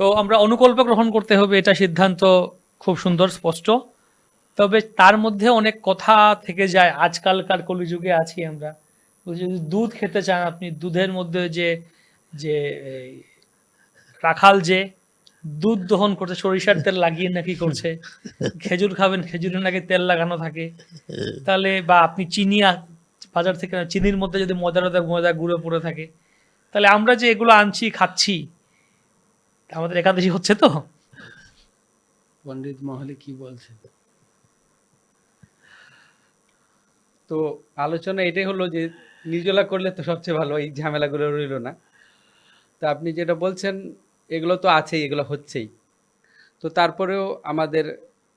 তো আমরা অনুকল্প গ্রহণ করতে হবে, এটা সিদ্ধান্ত খুব সুন্দর, স্পষ্ট। তবে তার মধ্যে অনেক কথা থেকে যায়, আজকালকার কলিযুগে আছি আমরা। যদি দুধ খেতে চান আপনি, দুধের মধ্যে যে যে রাখাল যে, দুধ দহন করছে, সরিষার তেল লাগিয়ে নাকি করছে, খেজুর খাবেন, খেজুরের নাকি তেল লাগানো থাকে। তাহলে বা আপনি চিনি বাজার থেকে চিনির মধ্যে যদি মধ্যে ময়দা গুঁড়ো পড়ে থাকে, তাহলে আমরা যে এগুলো আনছি, খাচ্ছি আমাদের একাদশী হচ্ছে তো। পণ্ডিত মহলে কি বলছেন তো আলোচনা এটাই হলো যে নির্জলা করলে তো সবচেয়ে ভালো, এই ঝামেলাগুলো রইল না। তো আপনি যেটা বলছেন, এগুলো তো আছেই, এগুলো হচ্ছেই। তো তারপরেও আমাদের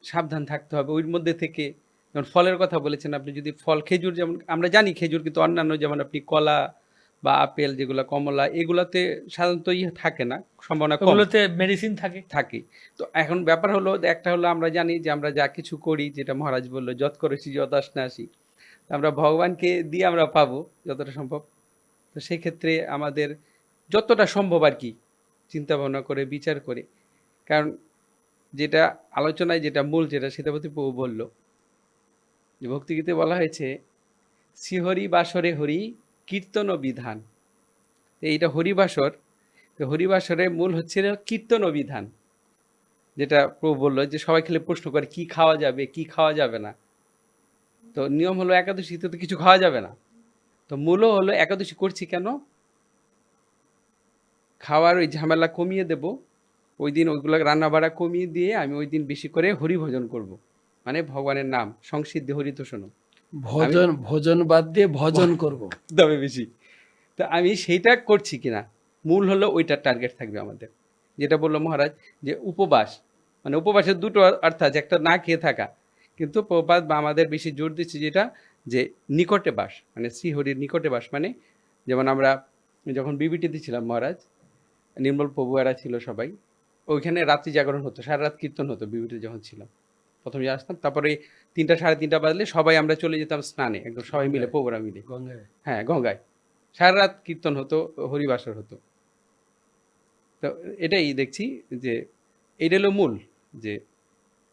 সাবধান থাকতে হবে। ওই মধ্যে থেকে যেমন ফলের কথা বলেছেন আপনি, যদি ফল খেজুর যেমন, আমরা জানি খেজুর কিন্তু অন্যান্য, যেমন আপনি কলা বা আপেল যেগুলো কমলা এগুলাতে সাধারণত ইয়ে থাকে না সম্ভাবনা কম। ওগুলোতে মেডিসিন থাকে। থাকি। তো এখন ব্যাপার হলো একটা হলো আমরা জানি যে আমরা যা কিছু করি যেটা মহারাজ বলল যত করেছি যত আসনে আসি আমরা ভগবানকে দিয়ে আমরা পাবো যতটা সম্ভব। তো সেক্ষেত্রে আমাদের যতটা সম্ভব আর কি চিন্তা ভাবনা করে বিচার করে। কারণ যেটা আলোচনায় যেটা মূল যেটা সীতাপতি প্রভু বলল যে ভক্তিগীতে বলা হয়েছে শ্রীহরি বাসরে হরি কীর্তন বিধান। এইটা হরিবাসর। তো হরিবাসরের মূল হচ্ছে কীর্তন বিধান। যেটা প্রভু বলল যে সবাই খেলে প্রশ্ন করে, কি খাওয়া যাবে? কি খাওয়া যাবে না? তো নিয়ম হলো একাদশীতে তো কিছু খাওয়া যাবে না। তো মূলও হলো একাদশী করছি কেন? খাওয়ার ওই ঝামেলা কমিয়ে দেব। ওই দিন ওইগুলো রান্না বাড়া কমিয়ে দিয়ে আমি ওই দিন বেশি করে হরি ভজন করব। মানে ভগবানের নাম, সংসিদ্ধি হরিতোষণ ভোজন ভোজন বাদ দিয়ে ভজন করব। তবে বেশি। তো আমি সেইটা করছি কিনা? মূল হলো ওইটার টার্গেট থাকবে আমাদের। যেটা বলল মহারাজ যে উপবাস। মানে উপবাসের দুটো অর্থ আছে একটা না খেয়ে থাকা। কিন্তু প্রপাত বা আমাদের বেশি জোর দিচ্ছে যেটা যে নিকটে বাস। মানে শ্রীহরির নিকটে বাস মানে যেমন আমরা যখন বিবিটিতে ছিলাম মহারাজ নির্মল প্রভুয়ারা ছিল সবাই ওইখানে রাত্রি জাগরণ হতো সারা রাত কীর্তন হতো বিবিটি যখন ছিলাম প্রথমে আসতাম তারপরে তিনটা সাড়ে তিনটা বাজলে সবাই আমরা চলে যেতাম স্নানে একদম সবাই মিলে প্রভুরা মিলে। গঙ্গায়? হ্যাঁ গঙ্গায়। সারা রাত কীর্তন হতো হরিবাসর হতো। তো এটাই দেখছি যে এটা হলো মূল যে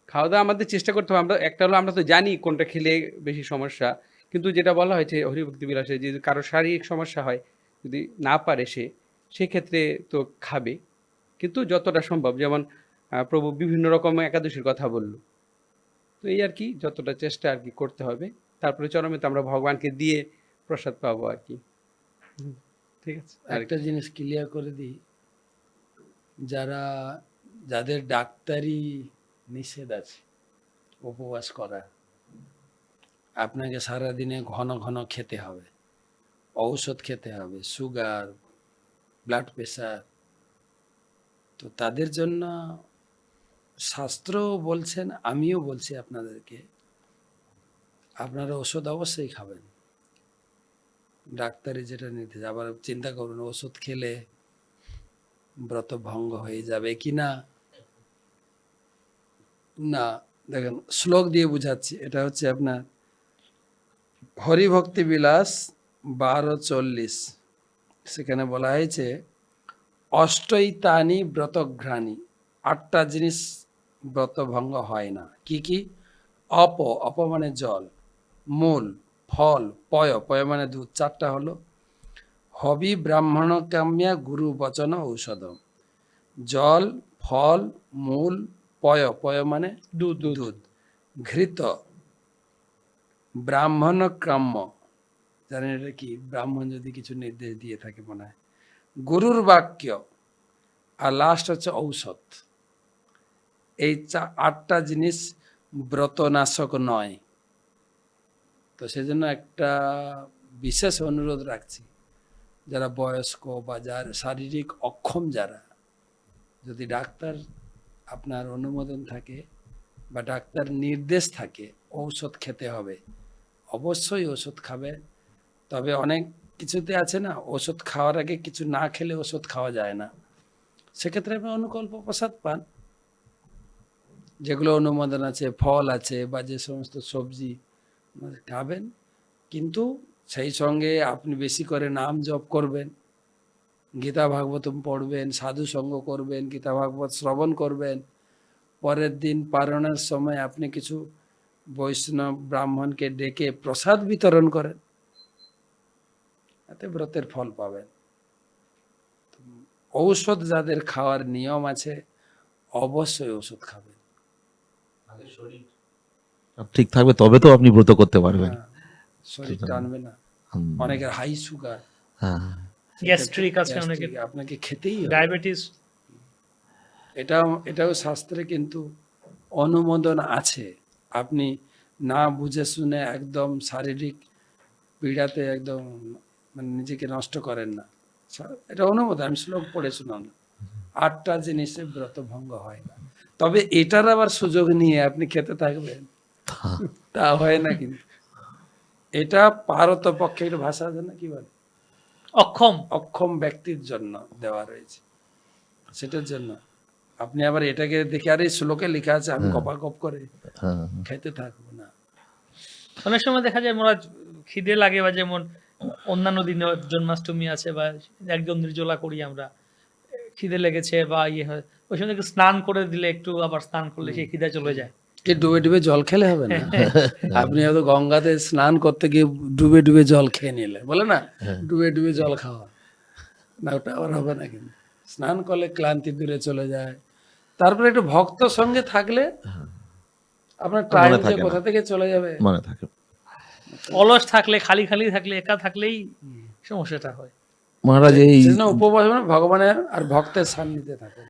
খাওয়া দাওয়া আমাদের চেষ্টা করতে হবে। আমরা একটা হলো আমরা তো জানি কোনটা খেলে বেশি সমস্যা কিন্তু যেটা বলা হয়েছে হরিভক্তি বিলাসে যে কারও শারীরিক সমস্যা হয় যদি না পারে সে সেক্ষেত্রে তো খাবে। কিন্তু যতটা সম্ভব যেমন প্রভু বিভিন্ন রকম একাদশীর কথা বলল। এই আর কি যতটা চেষ্টা আর কি করতে হবে। তারপরে চরমে তো আমরা ভগবানকে দিয়ে প্রসাদ পাবো আর কি ঠিক আছে। আর একটা জিনিস ক্লিয়ার করে দিই। যারা যাদের ডাক্তারি নিষেধ আছে উপবাস করা আপনাকে সারাদিনে ঘন ঘন খেতে হবে। ঔষধ খেতে হবে সুগার ব্লাড প্রেশার তো তাদের জন্য শাস্ত্র বলছেন, আমিও বলছি আপনাদেরকে, আপনারা ওষুধ অবশ্যই খাবেন। ডাক্তারি যেটা নিতে আবার চিন্তা করুন, ওষুধ খেলে ব্রত ভঙ্গ হয়ে যাবে কি না? না, দেখেন, শ্লোক দিয়ে বুঝাচ্ছি, এটা হচ্ছে আপনার, হরিভক্তি বিলাস বারো চল্লিশ। সেখানে বলা হয়েছে, অষ্টৈতানি ব্রতঘ্রাণী, আটটা জিনিস ব্রত ভঙ্গ হয় না। কি কি? অপ অপ মানে জল মূল ফল পয় পয় মানে দুধ। চারটা হলো হবি ব্রাহ্মণ কাম্যা গুরু বচন ঔষধ জল ফল মূল পয় পয় মানে দুধ দুধ। ঘৃত ব্রাহ্মণ কাম্য। জানেন এটা কি? ব্রাহ্মণ যদি কিছু নির্দেশ দিয়ে থাকে মনে হয়। গুরুর বাক্য আর লাস্ট হচ্ছে ঔষধ। এই আটটা জিনিস ব্রতনাশক নয়। তো সেজন্য একটা বিশেষ অনুরোধ রাখছি, যারা বয়স্ক বা যার শারীরিক অক্ষম যারা, যদি ডাক্তার আপনার অনুমোদন থাকে বা ডাক্তার নির্দেশ থাকে, ঔষধ খেতে হবে, অবশ্যই ওষুধ খাবে। তবে অনেক কিছুতে আছে না ওষুধ খাওয়ার আগে কিছু না খেলে ওষুধ খাওয়া যায় না। সেক্ষেত্রে আপনি অনুকল্প প্রসাদ পান। যেগুলো অনুমোদন আছে, ফল আছে বা যে সমস্ত সবজি আপনারা খাবেন, কিন্তু সেই সঙ্গে আপনি বেশি করে নাম জপ করবেন, গীতা ভাগবতম পড়বেন, সাধু সঙ্গ করবেন, গীতা ভাগবত শ্রবণ করবেন। পরের দিন পারণের সময় আপনি কিছু বৈষ্ণব ব্রাহ্মণকে ডেকে প্রসাদ বিতরণ করেন। এতে ব্রতের ফল পাবেন। ঔষধ যাদের খাওয়ার নিয়ম আছে, অবশ্যই ওষুধ খাবেন। সব ঠিক থাকবে তবে তো আপনি ব্রত করতে পারবেন। হ্যাঁ, শরীর টানবে না। অনেকের হাই সুগার গ্যাস্ট্রিক আছে অনেকের। আপনাকে খেতেই ডায়াবেটিস এটাও এটাও শাস্ত্রে কিন্তু অনুমোদন আছে। আপনি না বুঝে শুনে একদম শারীরিক পীড়াতে একদম মানে নিজেকে নষ্ট করেন না। এটা অনুমোদন আমি শ্লোক পড়ে শুনাম আটটা জিনিসে ব্রত ভঙ্গ হয় না। তবে এটার আবার সুযোগ নিয়ে আপনি খেতে থাকবেন। তা হয় না কিন্তু। এটা পারত পক্ষে একটা ভাষা আছে না কি বলে? অক্ষম। অক্ষম ব্যক্তির জন্য দেওয়া রয়েছে। সেটার জন্য। আপনি আবার এটাকে দেখে আর এই শ্লোকে লেখা আছে আমি কপা কপ করে হ্যাঁ। খেতে থাকব না। অনেক সময় দেখা যায় মোরা খিদে লাগে বা যেমন অন্যান্য দিনে জন্মাষ্টমী আছে বা একদম নির্জলা করি আমরা খিদে লেগেছে বা ইয়ে হয় ওই সময় স্নান করে দিলে একটু আবার স্নান করলে সেই খিদে চলে যায়। ডুবে ডুবে জল খেলে হবে না। আপনি হয়তো গঙ্গাতে স্নান করতে গিয়ে ডুবে ডুবে জল খেয়ে নিলে। বলে না ডুবে ডুবে জল খাওয়া। না ওটা আবার হবে না কিন্তু। স্নান করলে ক্লান্তি দূরে চলে যায়। তারপরে একটু ভক্ত সঙ্গে থাকলে আপনার টাইম যে কোথা থেকে চলে যাবে? মনে থাকে। অলস থাকলে খালি খালি থাকলে একা থাকলেই সমস্যাটা হয়। মহারাজ এই উপবাস মানে ভগবানের আর ভক্তের সান্নিধ্যে থাকে